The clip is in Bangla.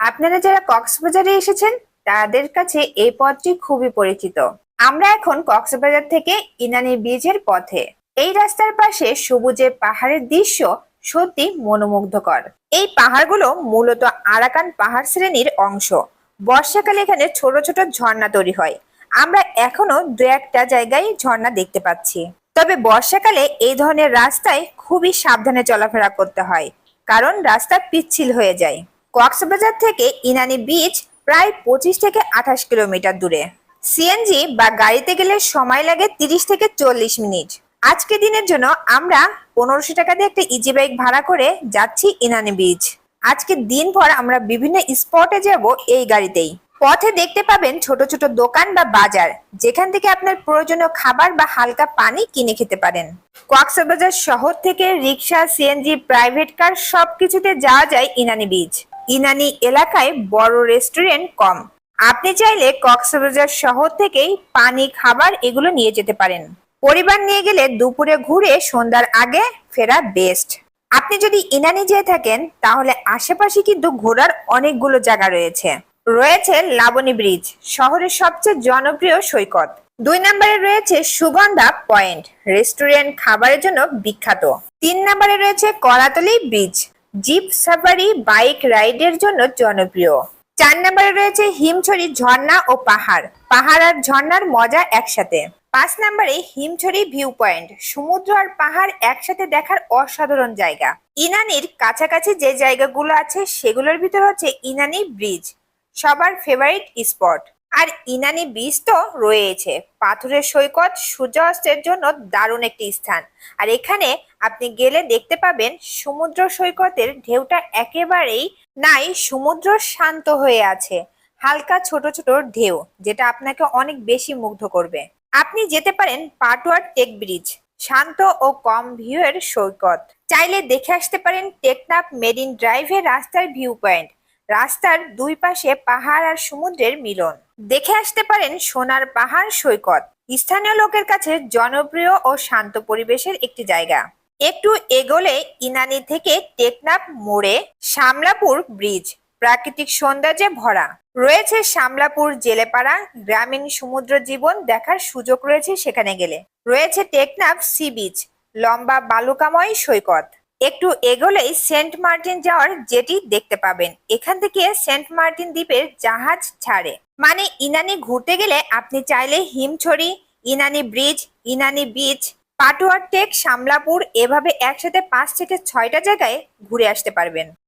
আপনারা যারা কক্সবাজারে এসেছেন, তাদের কাছে এই পথটি খুবই পরিচিত। আমরা এখন কক্সবাজার থেকে ইনানি বীজের পথে। এই রাস্তার পাশে সবুজে পাহাড়ের দৃশ্য সত্যি মনোমুগ্ধকর। এই পাহাড়গুলো মূলত আরাকান পাহাড় শ্রেণির অংশ। বর্ষাকালে এখানে ছোট ছোট ঝর্ণা তৈরি হয়। আমরা এখনও দু একটা জায়গায় ঝর্ণা দেখতে পাচ্ছি। তবে বর্ষাকালে এই ধরনের রাস্তায় খুবই সাবধানে চলাফেরা করতে হয়, কারণ রাস্তা পিচ্ছিল হয়ে যায়। কক্সবাজার থেকে ইনানি বিচ প্রায় পঁচিশ থেকে আঠাশ কিলোমিটার দূরে। সিএনজি বা গাড়িতে গেলে সময় লাগে তিরিশ থেকে চল্লিশ মিনিট। আজকে দিনের জন্য আমরা পনেরোশো টাকা দিয়ে একটা ইজি বাইক ভাড়া করে যাচ্ছি ইনানি বিচ আজকে দিন দিনভর আমরা বিভিন্ন স্পটে যাব এই গাড়িতেই। পথে দেখতে পাবেন ছোট ছোট দোকান বা বাজার, যেখান থেকে আপনার প্রয়োজনীয় খাবার বা হালকা পানি কিনে খেতে পারেন। কক্সবাজার শহর থেকে রিক্সা সিএনজি প্রাইভেট কার সবকিছুতে যাওয়া যায় ইনানি বিচ ইনানি এলাকায় বড় রেস্টুরেন্ট কম। আপনি চাইলে কক্সবাজার শহর থেকেই পানি, খাবার এগুলো নিয়ে যেতে পারেন। পরিবার নিয়ে গেলে দুপুরে ঘুরে সন্ধ্যার আগে ফেরা বেস্ট। আপনি যদি ইনানি যেয়ে থাকেন, তাহলে আশেপাশে কিন্তু ঘোরার অনেকগুলো জায়গা রয়েছে। রয়েছে লাবণী ব্রিজ, শহরের সবচেয়ে জনপ্রিয় সৈকত। দুই নম্বরে রয়েছে সুগন্ধা পয়েন্ট, রেস্টুরেন্ট খাবারের জন্য বিখ্যাত। তিন নম্বরে রয়েছে Kolatoli bridge jeep safari, bike রাইডের জন্য জনপ্রিয়। চার নম্বরে রয়েছে হিমছড়ি, ঝর্ণা ও পাহাড়। পাহাড় আর ঝর্ণার মজা একসাথে। পাঁচ নম্বরে হিমছড়ি ভিউ পয়েন্ট সমুদ্র আর পাহাড় একসাথে দেখার অসাধারণ জায়গা। ইনানির কাছাকাছি যে জায়গাগুলো আছে, সেগুলোর ভিতর হচ্ছে ইনানি ব্রিজ। সবার ফেভারিট স্পট আর ইনানি বিচ তো রয়েছে। পাথরের সৈকত সূর্যাস্তের জন্য দারুণ একটি স্থান। আর এখানে আপনি গেলে দেখতে পাবেন সমুদ্র সৈকতের ঢেউটা একেবারেই নাই, সমুদ্র শান্ত হয়ে আছে। হালকা ছোট ছোট ঢেউ, যেটা আপনাকে অনেক বেশি মুগ্ধ করবে। আপনি যেতে পারেন পাটুয়ার টেক ব্রিজ, শান্ত ও কম ভিউয়ের সৈকত। চাইলে দেখে আসতে পারেন টেকনাফ মেরিন ড্রাইভের রাস্তার ভিউ পয়েন্ট রাস্তার দুই পাশে পাহাড় আর সমুদ্রের মিলন। দেখে আসতে পারেন সোনার পাহাড় সৈকত। স্থানীয় লোকের কাছে জনপ্রিয় ও শান্ত পরিবেশের একটি জায়গা। একটু এগোলে ইনানি থেকে টেকনাফ মোড়ে শামলাপুর ব্রিজ প্রাকৃতিক সৌন্দর্যে ভরা। রয়েছে শামলাপুর জেলেপাড়া গ্রামীণ সমুদ্র জীবন দেখার সুযোগ রয়েছে সেখানে গেলে। রয়েছে টেকনাফ সি বিচ, লম্বা বালুকাময় সৈকত। একটু এগোলেই সেন্ট মার্টিন যাওয়ার জেটি দেখতে পাবেন। এখান থেকে সেন্ট মার্টিন দ্বীপের জাহাজ ছাড়ে। মানে ইনানি ঘুরতে গেলে আপনি চাইলে Himchari, Inani bridge, Inani beach, Patuartek Shamlapur এভাবে একসাথে পাঁচ থেকে ছয়টা জায়গায় ঘুরে আসতে পারবেন।